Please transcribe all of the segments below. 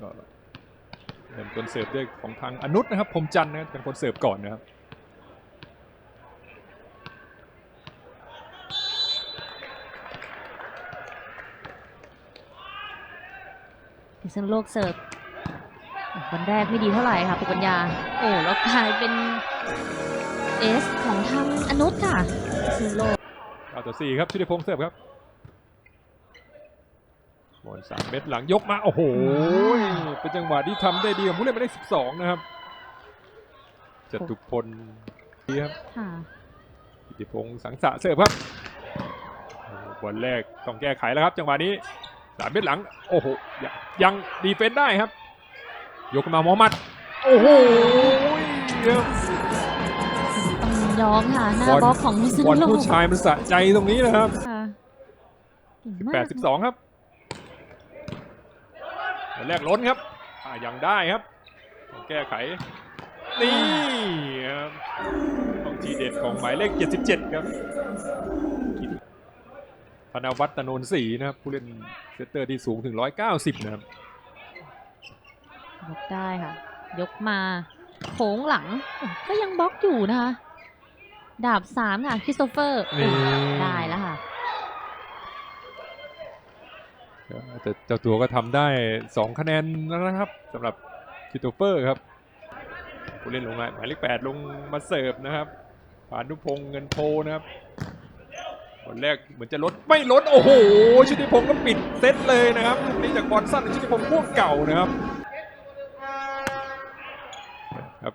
ก็เป็นคนเสิร์ฟด้วยของทางอนุษนะครับพรหมจันทร์นะครับเป็นคนเสิร์ฟก่อนนะครับพิษณุโลกเสิร์ฟวันแรกไม่ดีเท่าไหร่ค่ะปุกปัญญา โอ้แล้วกลายเป็นเอสของทางอนุชค่ะพิษณุโลก9ต่อ4ครับชุติพงษ์เสิร์ฟครับ บอลสามเม็ดหลังยกมา โอ้โห เป็นจังหวะที่ทำได้ดีของผู้เล่นไปได้ 12 นะครับจตุพลดีครับค่ะชุติพงษ์สังสะเสิร์ฟครับโอ้โหบอลแรกต้องแก้ไขแล้วครับ จังหวะนี้สามเม็ดหลัง โอ้โห ยังยังดีเฟนต์ได้ครับ ยกขึ้นมาโมฮัมหมัด โอ้โหครับต้องยอมค่ะ หน้าบอลบล็อกของพิษณุบอลโลกผู้ชายมันสะใจตรงนี้นะครับค่ะเก่งมาก8 12 ครับบอล แรกล้นครับอ่ายังได้ครับต้องแก้ไข นี่ครับของทีเด็ดของหมายเลข 77 ครับธนวัฒน์ตนนศรีนะครับ ผู้เล่นเซตเตอร์ที่สูงถึง 190 นะครับยกได้ค่ะ ยกมาโค้งหลังโอ้ก็ยังบล็อกอยู่นะคะ ดาบสามค่ะคริสโตเฟอร์นี่ได้ แต่เจ้าตัวก็ทำได้ 2 คะแนนแล้วนะครับสำหรับคิโตเฟอร์ครับผู้เล่นลงมาหมายเลข8ลงมาเสิร์ฟนะครับผ่านุพงษ์เงินโพนะครับบอลแรกเหมือนจะลดไม่ลดโอ้โหชุติพงษ์ก็ปิดเซตเลยนะครับลูกนี้จากบอลสั้นชุติพงษ์พ่วงเก่านะครับครับ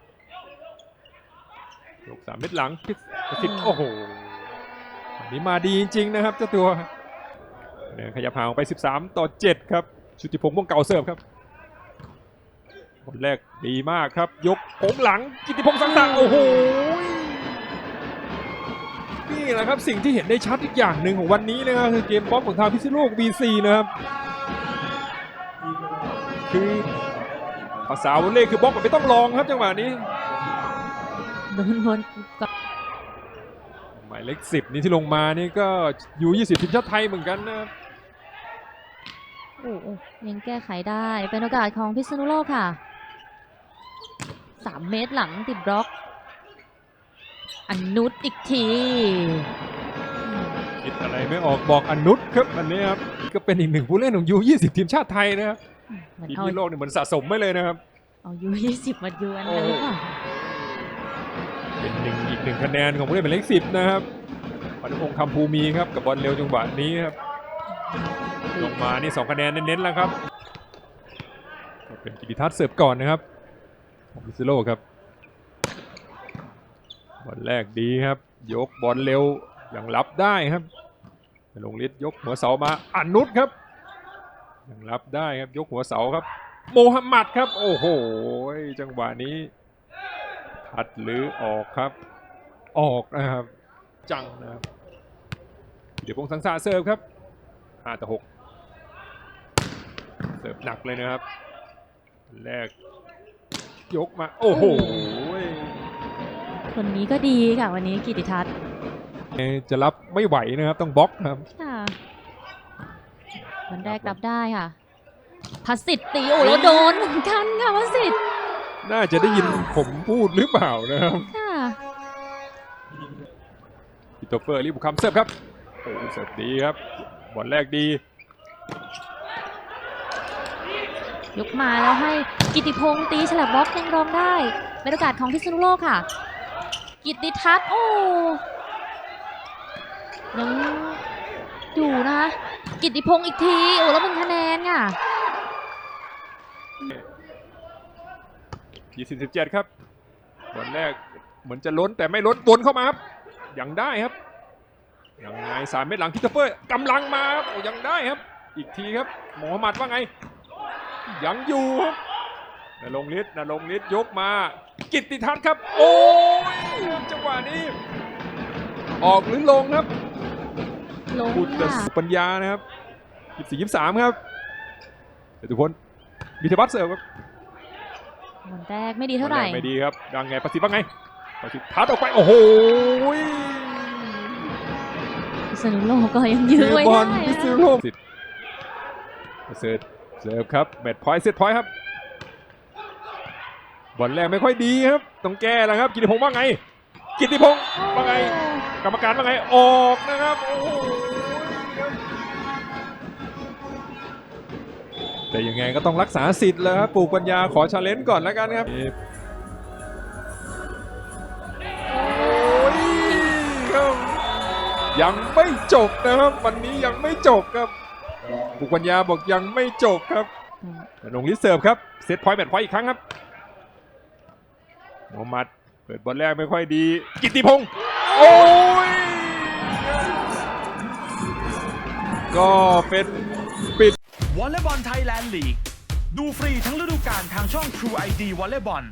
ยกสามเม็ดหลังพิสิทโอ้โหวันนี้มาดีจริงๆนะครับเจ้าตัว ขยับห่างออกไป 13 ต่อ 7 ครับ ชุติพงษ์ม่วงเก่าเสิร์ฟครับบอลแรกดีมากครับ ยกโค้งหลังกิติพงษ์สังสะโอ้โหนี่แหละครับสิ่งที่เห็นได้ชัดอีกอย่างหนึ่งของวันนี้นะครับคือเกมบล็อกของทางพิซซิโลก BC นะครับ คือภาษาวอลเล่คือบล็อกแบบไม่ต้องลองครับจังหวะนี้โดนบนกับหมายเลข10นี่ที่ลงมานี่ก็ยู20ทีมชาติไทยเหมือนกันนะครับโอ้โอ้ยังแก้ไขได้ เป็นโอกาสของพิษณุโลกค่ะ สามเมตรหลังติดบล็อก อันนุชอีกทีอืมคิดอะไรไม่ออกบอกอนุชครับอันนี้ครับก็เป็นอีกหนึ่งผู้เล่นของยู20 ทีมชาติไทยนะครับเหมือนทีมเอาที่โลกเนี่ยเหมือนสะสมไว้เลยนะครับ เอายูยี่สิบมาดวลกันหรือเปล่าเป็นหนึ่งอีกหนึ่งคะแนนของผู้เล่นหมายเลขสิบนะครับพันุพงษ์คำภูมีครับกับบอลเร็วจังหวะนี้ครับ ลงมานี่สองคะแนนเน้นๆแล้วครับ เป็นกิติทัศน์เสิร์ฟก่อนนะครับของพิซิโลครับบอลแรกดีครับ ยกบอลเร็วยังรับได้ครับลงฤทธิ์ยกหัวเสามาอนุชครับยังรับได้ครับยกหัวเสาครับ โมฮัมหมัดครับ โอ้โหจังหวะนี้ทัดหรือออกครับ ออกนะครับ จังนะครับเดี๋ยวพงสังสาเสิร์ฟครับ 5ต่อ6เสิร์ฟหนักเลยนะครับ แรก ยกมา โอ้โหคนนี้ก็ดีค่ะ วันนี้กิติทัศน์จะรับไม่ไหวนะครับ ต้องบล็อกครับค่ะวันแรกรับได้ค่ะพัสสิทธิ์ตีโอ้แล้วโดนเหมือนกันค่ะพัสสิทธิ์น่าจะได้ยินผมพูดหรือเปล่านะครับค่ะพิโตเฟอร์รีบุกคำเสิร์ฟครับโอ้เสิร์ฟดีครับ บอลแรกดียกมาแล้วให้กิติพงษ์ตีฉลับบล็อกยังรองได้เป็นโอกาสของพิษณุโลกค่ะ กิติทัศน์โอ้ยังอยู่นะคะกิติพงษ์อีกทีโอ้แล้วเป็นคะแนนค่ะ27ครับบอลแรกเหมือนจะล้นแต่ไม่ล้นวนเข้ามาครับยังได้ครับ ยังไงสามเมตรหลังคิตเฟอร์กำลังมาครับโอ้ยังได้ครับ อีกทีครับโมฮัมหมัดว่าไง ยังอยู่ครับนรงฤทธิ์นรงฤทธิ์ยกมา กิตติทัศน์ครับ โอ้ยจังหวะนี้ ออกหรือลงครับลงบุตรค่ะปัญญานะครับยี่สี่ยี่สามครับแต่ทุกคนมีเทบัสเสิร์ฟครับวันแรกไม่ดีเท่าไหร่ไม่ดีครับดังไงประสิทธิ์ว่าไงประสิทธิ์ทัดออกไปโอ้โหพิ ษณุโลกก็ยังยื้อไว้บอได้ลพินะซซิโลประสิทธิ์ประเสริฐเสิร์ฟครับแมตช์พอยต์เซตพอยต์ครับบอลแรกไม่ค่อยดีครับ ต้องแก้แล้วครับ กิติพงษ์ว่าไง กิติพงษ์ว่าไง กรรมการว่าไง ออกนะครับโอ้โหแต่ยังไงก็ต้องรักษาสิทธิ์แล้วครับ ปลูกปัญญาขอชาเลนจ์ก่อนแล้วกันครับ ยังไม่จบนะครับ วันนี้ยังไม่จบครับปลูกปัญญาบอกยังไม่จบครับอืมลงลิสเซิร์ฟครับเซตพอยต์แมตพอยต์อีกครั้งครับโมมัดเปิดบอลแรกไม่ค่อยดี กิตติพงศ์โอ้ย ก็เป็นปิดวอลเลย์บอลไทยแลนด์ลีก ดูฟรีทั้งฤดูกาลทางช่อง True ID วอลเลย์บอล